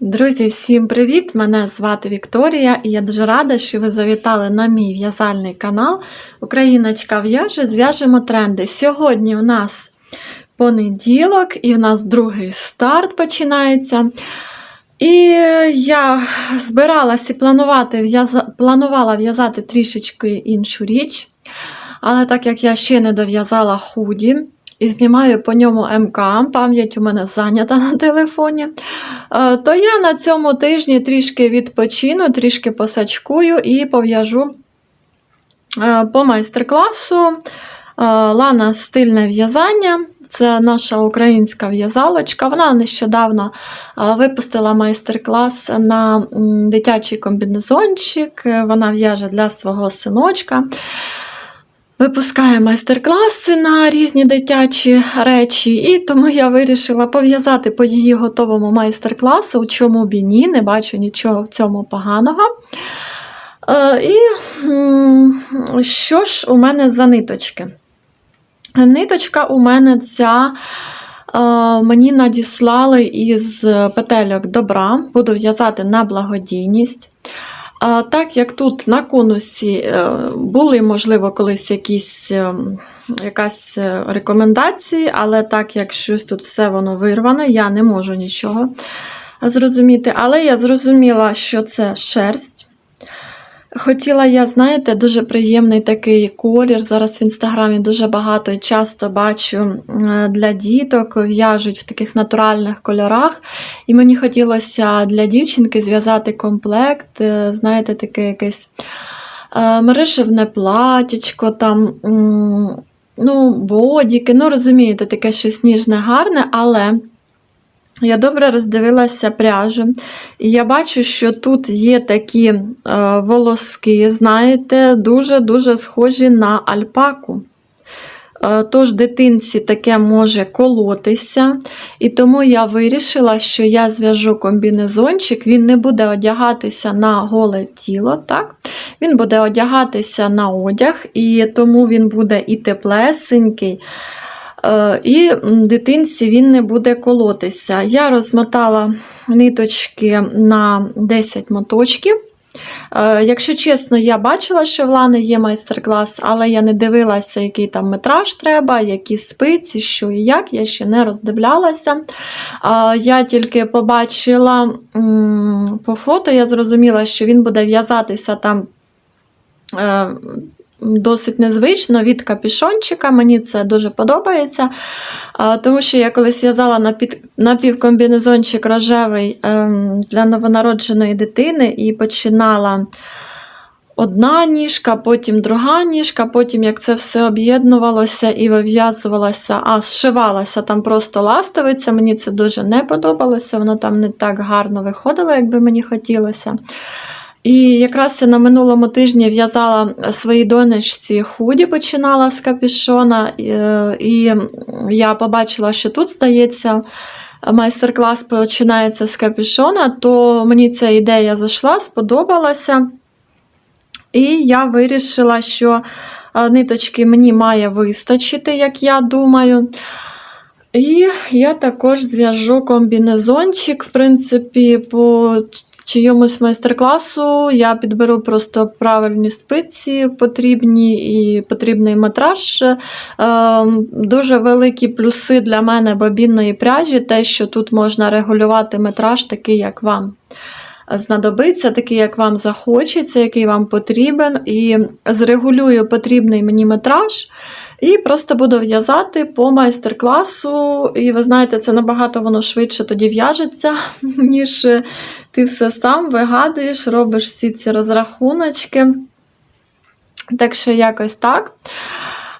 Друзі, всім привіт! Мене звати Вікторія, і я дуже рада, що ви завітали на мій в'язальний канал Україночка в'яже, зв'яжемо тренди. Сьогодні у нас понеділок, і у нас другий старт починається. І я збиралася планувати, планувала в'язати трішечки іншу річ. Але так як я ще не дов'язала худі і знімаю по ньому МК, пам'ять у мене зайнята на телефоні, е, то я на цьому тижні трішки відпочину, трішки посачкую і пов'яжу е, по майстер-класу е, Лана стильне в'язання. Це наша українська в'язалочка. Вона нещодавно випустила майстер-клас на дитячий комбінезончик. Вона в'яже для свого синочка. Випускає майстер-класи на різні дитячі речі, і тому я вирішила пов'язати по її готовому майстер-класу, у чому б і ні, не бачу нічого в цьому поганого. Е, І що ж у мене за ниточки? Ниточка у мене ця. е, Мені надіслали із петельок добра, буду в'язати на благодійність. А, Так як тут на конусі е, були, можливо, колись якісь, е, якась е, рекомендації, але так як щось тут все воно вирване, я не можу нічого зрозуміти. Але я зрозуміла, що це шерсть. Хотіла я, знаєте, дуже приємний такий колір. Зараз в інстаграмі дуже багато і часто бачу для діток, в'яжуть в таких натуральних кольорах. І мені хотілося для дівчинки зв'язати комплект, е, знаєте, таке якесь е, мережевне платічко, там, ну, бодіки. Ну, розумієте, таке щось ніжне, гарне, але. Я добре роздивилася пряжу, і я бачу, що тут є такі е, волоски, знаєте, дуже-дуже схожі на альпаку. Е, Тож дитинці таке може колотися, і тому я вирішила, що я зв'яжу комбінезончик, він не буде одягатися на голе тіло, так? він буде одягатися на одяг, і тому він буде і теплесенький. Е, І дитинці він не буде колотися. Я розмотала ниточки на 10 моточків. Е, Якщо чесно, я бачила, що в Лани є майстер-клас, але я не дивилася, який там метраж треба, які спиці, що і як, я ще не роздивлялася. Е, Я тільки побачила по фото, я зрозуміла, що він буде в'язатися там. Досить незвично від капішончика, мені це дуже подобається. Тому що я колись в'язала напівкомбінезончик рожевий ем, для новонародженої дитини і починала одна ніжка, потім друга ніжка, потім як це все об'єднувалося і вив'язувалося, а зшивалася там просто ластовиця. Мені це дуже не подобалося, воно там не так гарно виходило, як би мені хотілося. І якраз я на минулому тижні в'язала своїй донечці худі, починала з капішона, і, е, я побачила, що тут, здається, майстер-клас починається з капішона, то мені ця ідея зайшла, сподобалася. І я вирішила, що е, ниточки мені має вистачити, як я думаю. І я також зв'яжу комбінезончик, в принципі, по чиємусь майстер-класу я підберу просто правильні спиці потрібні і потрібний метраж. Ем, Дуже великі плюси для мене бобінної пряжі, те, що тут можна регулювати метраж, такий, як вам знадобиться, такий, як вам захочеться, який вам потрібен. І зрегулюю потрібний мені метраж. І просто буду в'язати по майстер-класу. І ви знаєте, це набагато воно швидше тоді в'яжеться, ніж е, ти все сам вигадуєш, робиш всі ці розрахуночки. Так що якось так.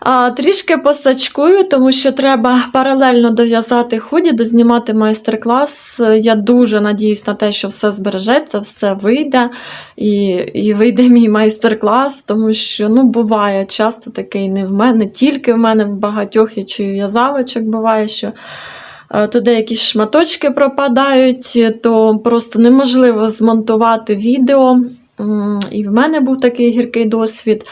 А, Трішки посачкую, тому що треба паралельно дов'язати худі, дознімати майстер-клас. Я дуже надіюсь на те, що все збережеться, все вийде і і вийде мій майстер-клас, тому що ну, буває часто такий не в мене, не тільки в мене, в багатьох я чую в'язалочок буває, що е, то деякі шматочки пропадають, то просто неможливо змонтувати відео. І в мене був такий гіркий досвід.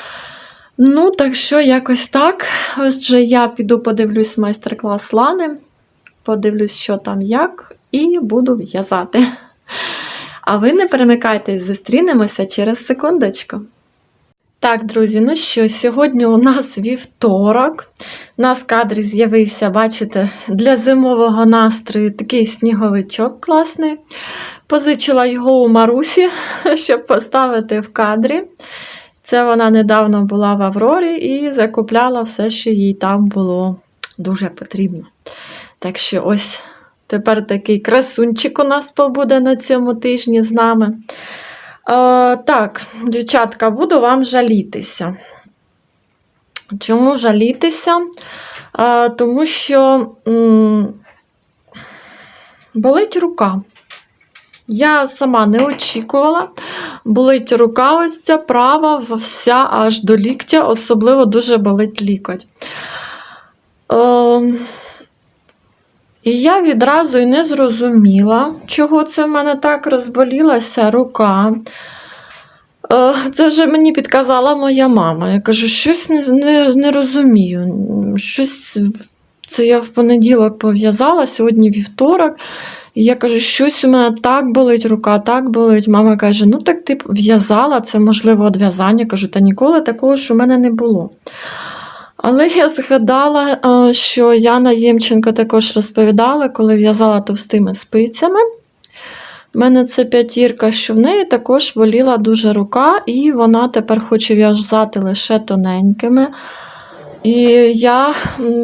Ну, так що якось так. Ось же я піду подивлюсь майстер-клас Лани, подивлюсь, що там як, і буду в'язати. А ви не перемикайтесь, зустрінемося через секундочку. Так, друзі, ну що, сьогодні у нас вівторок. У нас в кадрі з'явився, бачите, для зимового настрою такий сніговичок класний. Позичила його у Марусі, щоб поставити в кадрі. Це вона недавно була в Аврорі і закупляла все, що їй там було дуже потрібно. Так що ось тепер такий красунчик у нас побуде на цьому тижні з нами. Е, так, дівчатка, буду вам жалітися. Чому жалітися? Е, тому що м, болить рука. Я сама не очікувала. Болить рука ось ця права, вся аж до ліктя, особливо дуже болить лікоть. Е, і я відразу і не зрозуміла, чого це в мене так розболілася рука. Е, Це вже мені підказала моя мама. Я кажу, щось не, не, не розумію. Щось це я в понеділок пов'язала, сьогодні вівторок. І я кажу, щось у мене так болить рука, так болить. Мама каже: ну так ти в'язала, це можливо одв'язання. Кажу, та ніколи такого ж у мене не було. Але я згадала, е, що Яна Ємченко також розповідала, коли в'язала товстими спицями. У мене це п'ятірка, що в неї також боліла дуже рука, і вона тепер хоче в'язати лише тоненькими. І я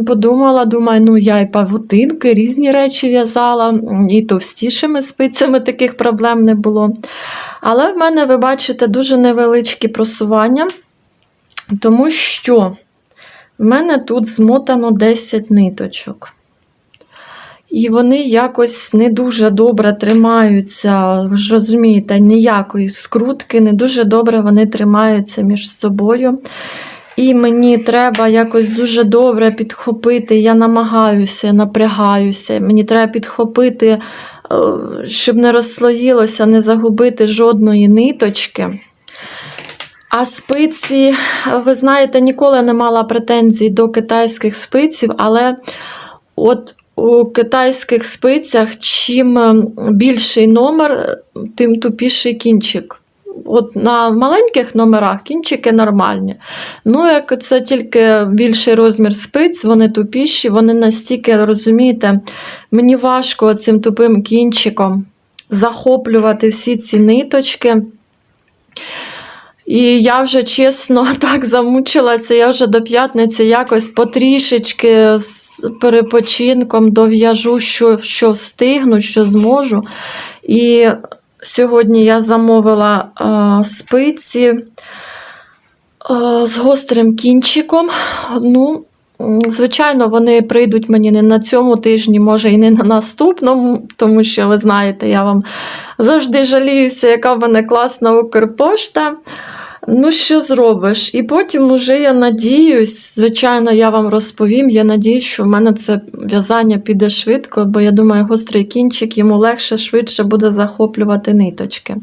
подумала, думаю, ну я і павутинки, різні речі в'язала, і товстішими спицями таких проблем не було. Але в мене, ви бачите, дуже невеличкі просування, тому що в мене тут змотано 10 ниточок. І вони якось не дуже добре тримаються, ви ж розумієте, ніякої скрутки, не дуже добре вони тримаються між собою. І мені треба якось дуже добре підхопити. Я намагаюся, напрягаюся. Мені треба підхопити, е, щоб не розслоїлося, не загубити жодної ниточки. А спиці, ви знаєте, ніколи не мала претензій до китайських спиців, але от у китайських спицях чим більший номер, тим тупіший кінчик. От на маленьких номерах кінчики нормальні. Ну, як це тільки більший розмір спиць, вони тупіші, вони настільки, розумієте, мені важко цим тупим кінчиком захоплювати всі ці ниточки. І я вже чесно так замучилася, я вже до п'ятниці якось потрішечки з перепочинком дов'яжу, що, що встигну, що зможу. І сьогодні я замовила е, спиці е, з гострим кінчиком. Ну, Звичайно, вони прийдуть мені не на цьому тижні, може і не на наступному, тому що ви знаєте, я вам завжди жаліюся, яка в мене класна Укрпошта. Ну, що зробиш? І потім уже я надіюсь, звичайно, я вам розповім. Я надіюсь, що в мене це в'язання піде швидко, бо я думаю, гострий кінчик йому легше, швидше буде захоплювати ниточки.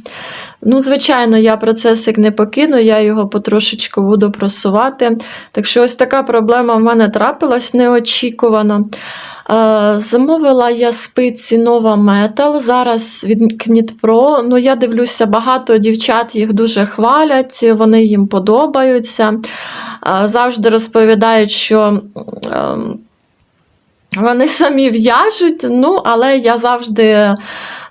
Ну, звичайно, я процесик не покину, я його потрошечку буду просувати. Так що ось така проблема в мене трапилась неочікувано. Е, Замовила я спиці Nova Metal, зараз від Knit Ну, я дивлюся, багато дівчат їх дуже хвалять, вони їм подобаються. Е, Завжди розповідають, що ем, вони самі в'яжуть, ну, але я завжди,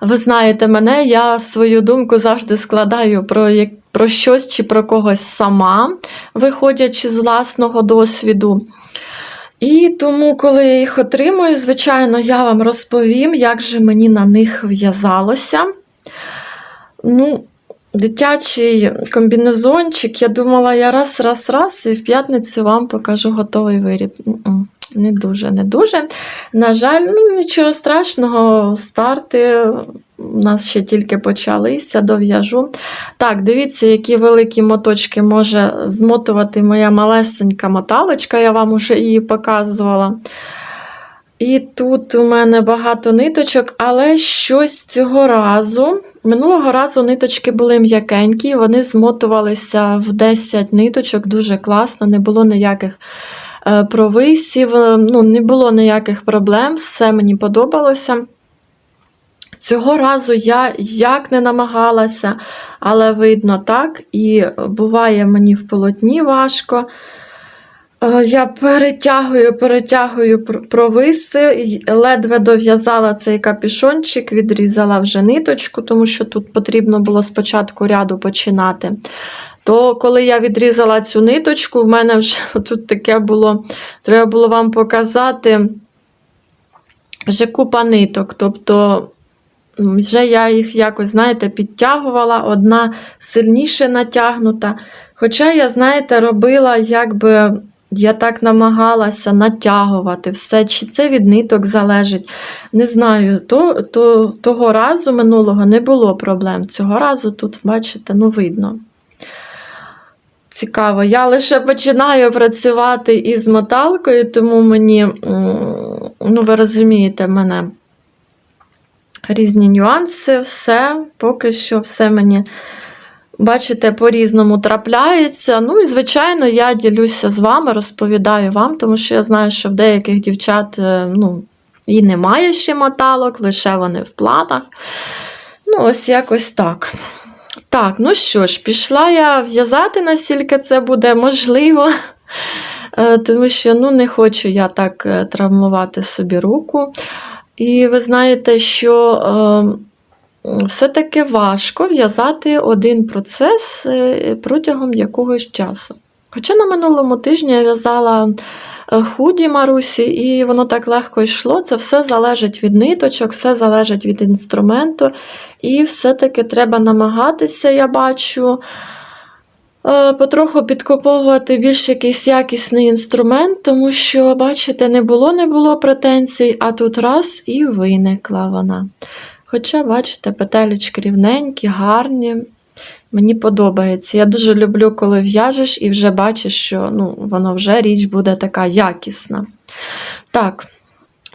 ви знаєте мене, я свою думку завжди складаю про, як- про щось чи про когось сама, виходячи з власного досвіду. І тому, коли я їх отримую, звичайно, я вам розповім, як же мені на них в'язалося. Ну, дитячий комбінезончик, я думала, я раз, раз, раз, і в п'ятницю вам покажу готовий виріб. Не дуже, не дуже. На жаль, ну нічого страшного, старти у нас ще тільки почалися, дов'яжу. Так, дивіться, які великі моточки може змотувати моя малесенька моталочка, я вам уже її показувала. І тут у мене багато ниточок, але щось цього разу. Минулого разу ниточки були м'якенькі, вони змотувалися в 10 ниточок, дуже класно, не було ніяких е, провисів, е, ну, не було ніяких проблем, все мені подобалося. Цього разу я як не намагалася, але видно так, і буває мені в полотні важко. Е, Я перетягую, перетягую пр- провиси, ледве дов'язала цей капюшончик, відрізала вже ниточку, тому що тут потрібно було спочатку ряду починати. То коли я відрізала цю ниточку, в мене вже тут таке було, треба було вам показати вже купа ниток. Тобто вже я їх якось, знаєте, підтягувала, одна сильніше натягнута. Хоча я, знаєте, робила, якби я так намагалася натягувати все, чи це від ниток залежить. Не знаю, то, то, того разу минулого не було проблем. Цього разу тут, бачите, ну видно. Цікаво, я лише починаю працювати із моталкою, тому мені, ну, ви розумієте, мене різні нюанси, все, поки що все мені, бачите, по-різному трапляється. Ну і, звичайно, я ділюся з вами, розповідаю вам, тому що я знаю, що в деяких дівчат е, ну, і немає ще моталок, лише вони в планах. Ну, ось якось так. Так, ну що ж, пішла я в'язати, наскільки це буде можливо. Е, Тому що ну, не хочу я так е, травмувати собі руку. І ви знаєте, що е, все-таки важко в'язати один процес е, протягом якогось часу. Хоча на минулому тижні я в'язала е, худі Марусі, і воно так легко йшло. Це все залежить від ниточок, все залежить від інструменту. І все-таки треба намагатися, я бачу, потроху підкуповувати більш якийсь якісний інструмент, тому що, бачите, не було, не було претензій, а тут раз і виникла вона. Хоча, бачите, петелечки рівненькі, гарні. Мені подобається. Я дуже люблю, коли в'яжеш і вже бачиш, що ну, воно вже річ буде така якісна. Так,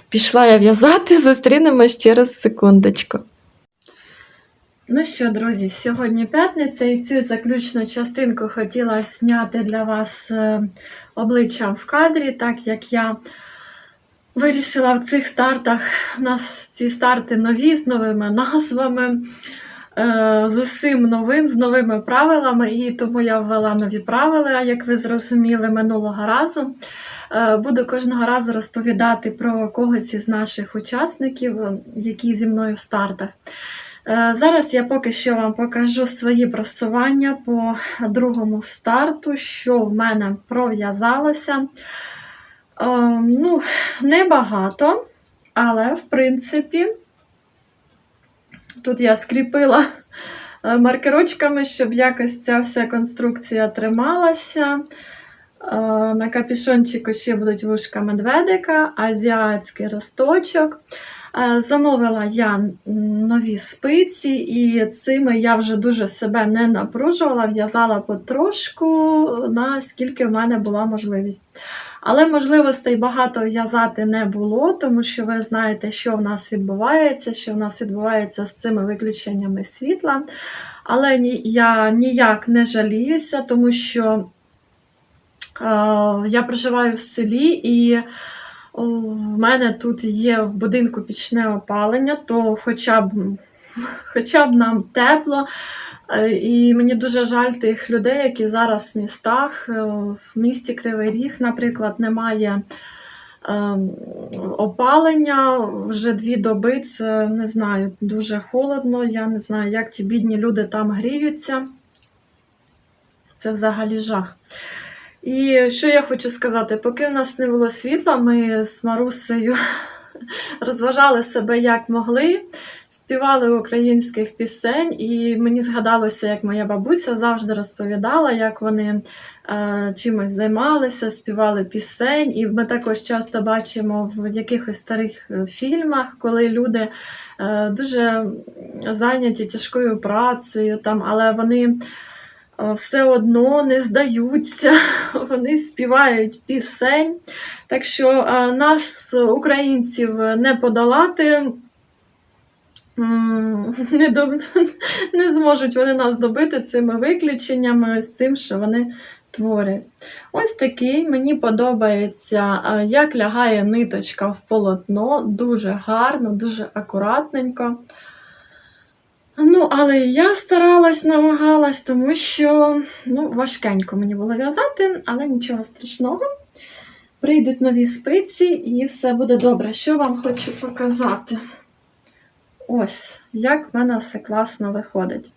пішла я в'язати, зустрінемось через секундочку. Ну що, друзі, сьогодні п'ятниця, і цю заключну частинку хотіла зняти для вас е, обличчям в кадрі, так як я вирішила в цих стартах, у нас ці старти нові з новими назвами, е, з усім новим, з новими правилами, і тому я ввела нові правила, як ви зрозуміли минулого разу. Е, Буду кожного разу розповідати про когось із наших учасників, які зі мною в стартах. Е, Зараз я поки що вам покажу свої просування по другому старту, що в мене пров'язалося. Е, Ну, небагато, але в принципі, тут я скріпила е, маркерочками, щоб якось ця вся конструкція трималася. На капюшончику ще будуть вушка медведика, азіатський росточок. Е, Замовила я нові спиці, і цими я вже дуже себе не напружувала, в'язала потрошку, наскільки в мене була можливість. Але можливостей багато в'язати не було, тому що ви знаєте, що в нас відбувається, що в нас відбувається з цими виключеннями світла. Але я ніяк не жаліюся, тому що е, я проживаю в селі і в мене тут є в будинку пічне опалення, то хоча б, хоча б нам тепло. Е, І мені дуже жаль тих людей, які зараз в містах, е, в місті Кривий Ріг, наприклад, немає ем, опалення вже дві доби. Це не знаю, дуже холодно. Я не знаю, як ті бідні люди там гріються. Це взагалі жах. І що я хочу сказати, поки в нас не було світла, ми з Марусею розважали себе як могли, співали українських пісень, і мені згадалося, як моя бабуся завжди розповідала, як вони е, чимось займалися, співали пісень. І ми також часто бачимо в якихось старих е, фільмах, коли люди е, дуже зайняті тяжкою працею, там, але вони все одно не здаються, вони співають пісень. Так що е, нас, українців, не подолати. Не, до... не зможуть вони нас добити цими виключеннями, з цим, що вони творять. Ось такий мені подобається, е, як лягає ниточка в полотно, дуже гарно, дуже акуратненько. Але я старалась, намагалась, тому що ну, важкенько мені було в'язати, але нічого страшного. Прийдуть нові спиці і все буде добре. Що вам хочу показати? Ось, як в мене все класно виходить.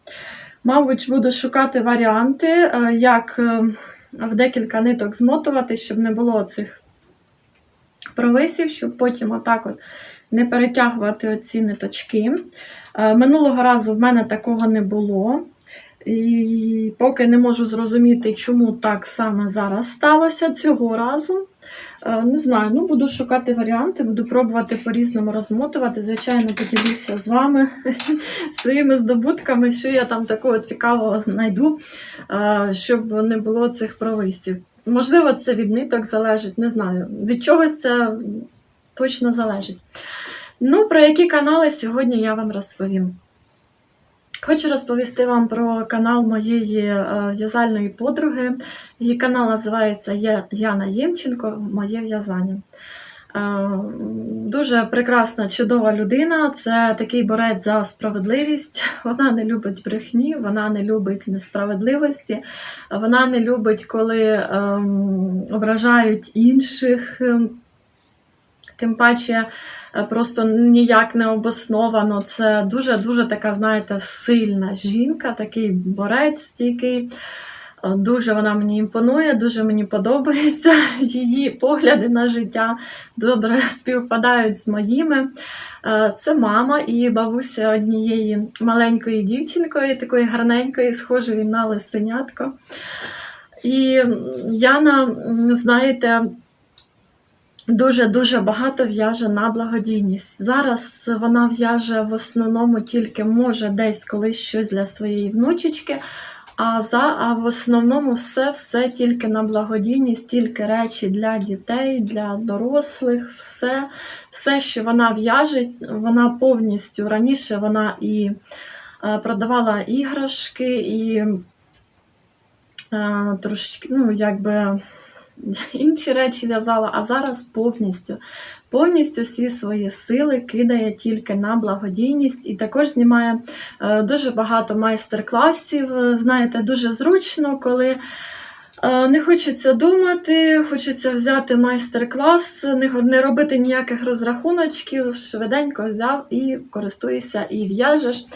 Мабуть, буду шукати варіанти, е, як е, в декілька ниток змотувати, щоб не було цих провисів, щоб потім отак от не перетягувати оці ниточки. Е, Минулого разу в мене такого не було. І поки не можу зрозуміти, чому так саме зараз сталося цього разу. Е, Не знаю, ну буду шукати варіанти, буду пробувати по-різному розмотувати. Звичайно, поділюся з вами своїми здобутками, що я там такого цікавого знайду, е, щоб не було цих провисів. Можливо, це від ниток залежить, не знаю. Від чогось це точно залежить. Ну, про які канали сьогодні я вам розповім. Хочу розповісти вам про канал моєї е, в'язальної подруги. Її канал називається Яна Ємченко Моє в'язання. Е, Дуже прекрасна, чудова людина. Це такий борець за справедливість. Вона не любить брехні, вона не любить несправедливості, вона не любить, коли ем, ображають інших. Тим паче просто ніяк не обосновано. Це дуже-дуже така, знаєте, сильна жінка, такий борець стійкий. Е, Дуже вона мені імпонує, дуже мені подобається. Її погляди на життя добре співпадають з моїми. Е, Це мама і бабуся однієї маленької дівчинкої, такої гарненької, схожої на лисенятко. І Яна, знаєте, дуже-дуже багато в'яже на благодійність. Зараз вона в'яже в основному тільки може десь колись щось для своєї внучечки. А за а в основному все все тільки на благодійність, тільки речі для дітей, для дорослих, все, все, що вона в'яже, вона повністю раніше вона і е, продавала іграшки, і е, трошки, ну, якби інші речі в'язала, а зараз повністю. Повністю всі свої сили кидає тільки на благодійність і також знімає е, дуже багато майстер-класів. Е, Знаєте, дуже зручно, коли е, не хочеться думати, хочеться взяти майстер-клас, не, не робити ніяких розрахуночків, швиденько взяв і користуєшся і в'яжеш.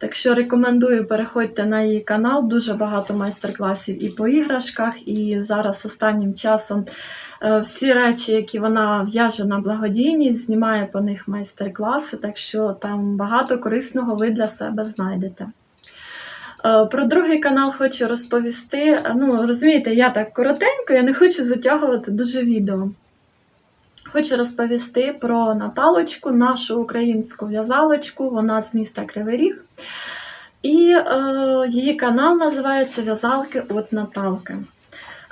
Так що рекомендую переходьте на її канал, дуже багато майстер-класів і по іграшках, і зараз останнім часом е, всі речі, які вона в'яже на благодійність, знімає по них майстер-класи, так що там багато корисного ви для себе знайдете. Е, Про другий канал хочу розповісти. Ну, розумієте, я так коротенько, я не хочу затягувати дуже відео. Хочу розповісти про Наталочку, нашу українську в'язалочку, вона з міста Кривий Ріг. І е, її канал називається В'язалки от Наталки.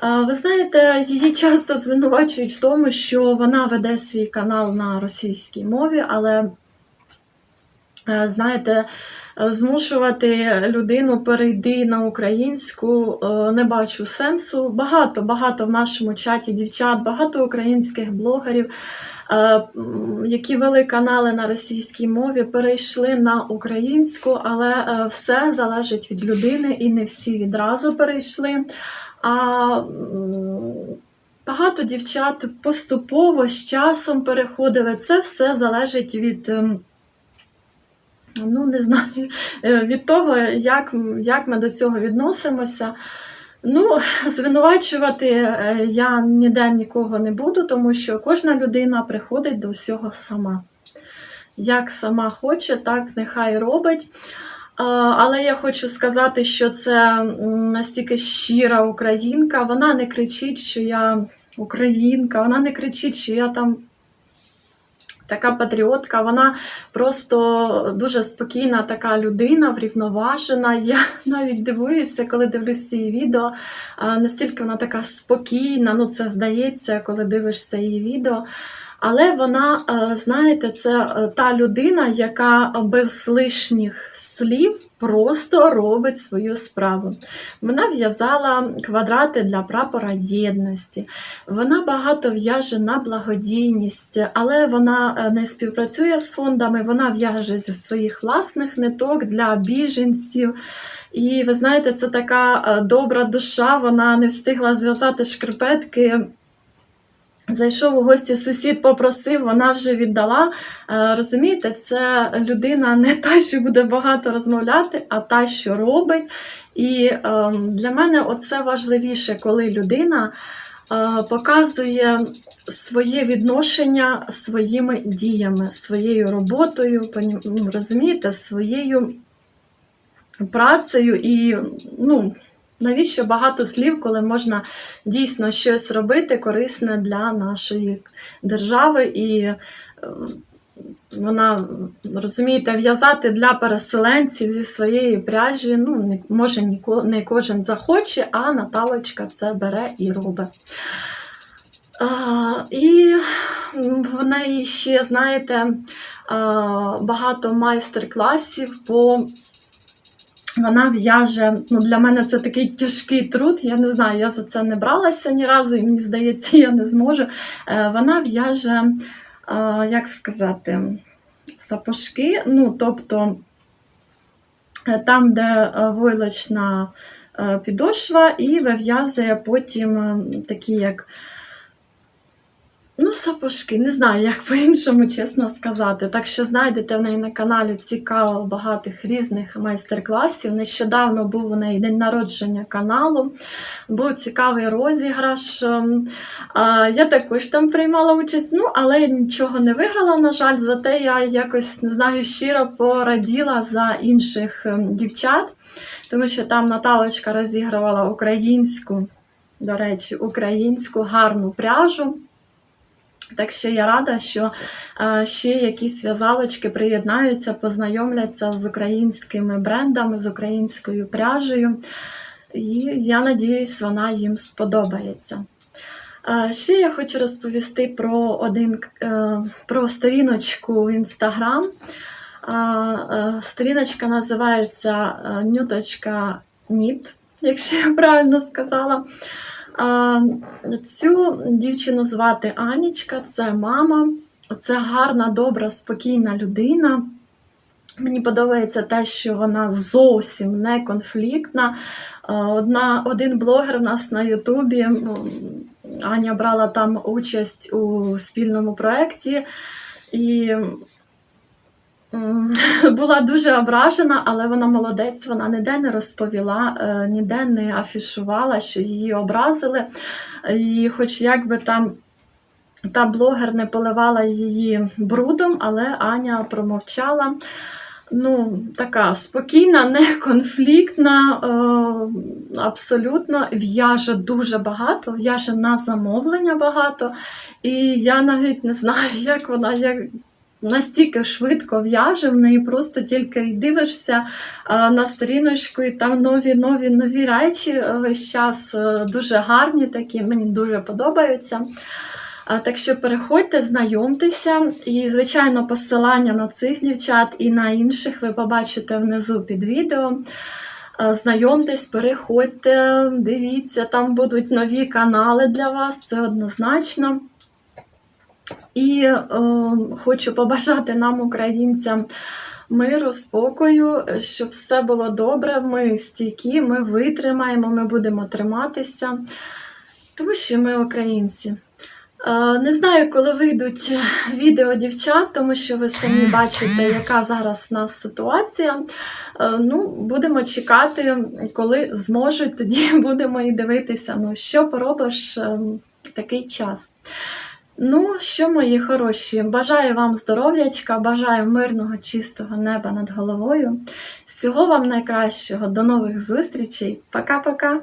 Е, ви знаєте, її часто звинувачують в тому, що вона веде свій канал на російській мові, але, е, знаєте, змушувати людину перейти на українську е, не бачу сенсу. Багато, багато в нашому чаті дівчат, багато українських блогерів, е, які вели канали на російській мові, перейшли на українську, але е, все залежить від людини, і не всі відразу перейшли. А багато дівчат поступово з часом переходили. Це все залежить від. Ну, не знаю, е, від того, як, як ми до цього відносимося. Ну, звинувачувати е, я ніде нікого не буду, тому що кожна людина приходить до всього сама. Як сама хоче, так нехай робить. Але я хочу сказати, що це настільки щира українка. Вона не кричить, що я українка, вона не кричить, що я там така патріотка. Вона просто дуже спокійна така людина, врівноважена. Я навіть дивуюся, коли дивлюсь її відео. Настільки вона така спокійна, ну це здається, коли дивишся її відео. Але вона, е, знаєте, це е, та людина, яка без лишніх слів просто робить свою справу. Вона в'язала квадрати для прапора єдності. Вона багато в'яже на благодійність, але вона е, не співпрацює з фондами, вона в'яже зі своїх власних ниток для біженців. І ви знаєте, це така добра душа, вона не встигла зв'язати шкарпетки. Зайшов у гості сусід, попросив, вона вже віддала. Е, Розумієте, це людина не та, що буде багато розмовляти, а та, що робить. І е, для мене оце важливіше, коли людина е, показує своє відношення своїми діями, своєю роботою, розумієте, своєю працею і ну. Навіщо багато слів, коли можна дійсно щось робити корисне для нашої держави, і е, вона, розумієте, в'язати для переселенців зі своєї пряжі, ну, може, не кожен захоче, а Наталочка це бере і робить. І в неї ще, знаєте, багато майстер-класів по вона в'яже, ну для мене це такий тяжкий труд. Я не знаю, я за це не бралася ні разу, і мені здається, я не зможу. Е, Вона в'яже, е, як сказати, сапожки, ну, тобто е, там, де войлочна підошва, і вив'язує потім такі, як. Ну, сапожки, не знаю, як по-іншому чесно сказати. Так що знайдете в неї на каналі цікаво багатих різних майстер-класів. Нещодавно був у неї день народження каналу, був цікавий розіграш. Ем, Я також там приймала участь, ну, але нічого не виграла, на жаль, зате я якось не знаю, щиро пораділа за інших ем, дівчат, тому що там Наталочка розігрувала українську, до речі, українську гарну пряжу. Так що я рада, що е, ще якісь в'язалочки приєднаються, познайомляться з українськими брендами, з українською пряжею. І я надіюсь, вона їм сподобається. Е, Ще я хочу розповісти про один е, про сторіночку в Інстаграм. Сторіночка називається Нюточка Ніт, якщо я правильно сказала. Цю дівчину звати Анічка, це мама, це гарна, добра, спокійна людина. Мені подобається те, що вона зовсім не конфліктна. Одна, один блогер у нас на Ютубі, Аня брала там участь у спільному проєкті. І була дуже ображена, але вона молодець, вона ніде не розповіла, е, ніде не афішувала, що її образили. І хоч якби там та блогер не поливала її брудом, але Аня промовчала. Ну, така спокійна, неконфліктна, е, абсолютно в'яже дуже багато, в'яже на замовлення багато. І я навіть не знаю, як вона як настільки швидко в'яже, в неї просто тільки дивишся е, на сторіночку, і там нові, нові, нові речі е, весь час е, дуже гарні, такі мені дуже подобаються. Так що переходьте, знайомтеся, і, звичайно, посилання на цих дівчат і на інших ви побачите внизу під відео. Знайомтесь, переходьте, дивіться, там будуть нові канали для вас, це однозначно. І е, хочу побажати нам, українцям, миру, спокою, щоб все було добре. Ми стійкі, ми витримаємо, ми будемо триматися, тому що ми українці. Е, Не знаю, коли вийдуть відео дівчат, тому що ви самі бачите, яка зараз в нас ситуація. Е, Ну, будемо чекати, коли зможуть, тоді будемо і дивитися. Ну, що поробиш е, такий час. Ну, що, мої хороші, бажаю вам здоров'ячка, бажаю мирного, чистого неба над головою. Всього вам найкращого, до нових зустрічей. Пока-пока!